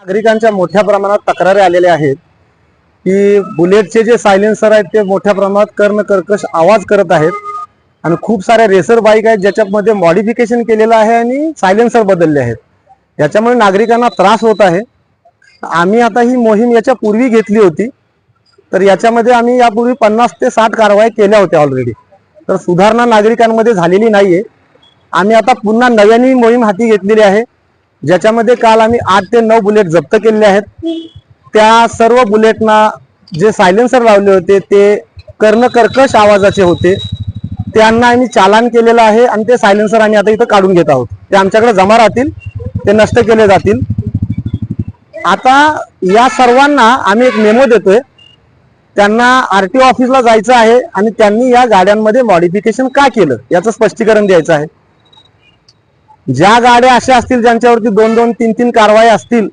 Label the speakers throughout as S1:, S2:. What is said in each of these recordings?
S1: नागरिकांच्या मोठ्या प्रमाणात तक्रारी आलेल्या आहेत. की बुलेटचे जे सायलेन्सर आहेत ते मोठ्या प्रमाणात कर्ण कर्कश आवाज करत आहेत. आणि खूप साऱ्या रेसर बाईक आहेत ज्याच्यामध्ये मॉडिफिकेशन केलेलं आहे आणि सायलेन्सर बदलले आहेत. याच्यामुळे नागरिकांना त्रास होत आहे. आम्ही आता ही मोहीम याच्या पूर्वी घेतली होती. तर याच्यामध्ये आम्ही यापूर्वी पन्नास ते साठ कारवाई केल्या होत्या ऑलरेडी तर सुधारणा नागरिकांमध्ये झालेली नाहीये. आम्ही आता पुन्हा नव्याने मोहीम हाती घेतलेली आहे. ज्याच्यामध्ये काल आम्ही आठ ते नऊ बुलेट जप्त केलेले आहेत. त्या सर्व बुलेटना जे सायलेन्सर लावले होते ते कर्णकर्कश आवाजाचे होते. त्यांना आम्ही चालान केलेलं आहे आणि ते सायलेन्सर आम्ही आता इथं काढून घेत आहोत. ते आमच्याकडे जमा राहतील ते नष्ट केले जातील. आता या सर्वांना आम्ही एक मेमो देतोय. त्यांना आर टी ऑफिसला जायचं आहे आणि त्यांनी या गाड्यांमध्ये मॉडिफिकेशन का केलं याचं स्पष्टीकरण द्यायचं आहे. ज्या गाड्या अशा असतील ज्यांच्यावरती दोन दोन तीन तीन कारवाई असतील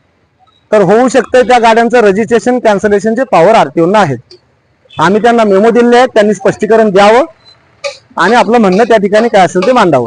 S1: तर होऊ शकतं त्या गाड्यांचं रजिस्ट्रेशन कॅन्सलेशनचे पॉवर आरटीओना आहेत. आम्ही त्यांना मेमो दिले आहेत त्यांनी स्पष्टीकरण द्यावं. आणि आपलं म्हणणं त्या ठिकाणी काय असेल ते मांडावं.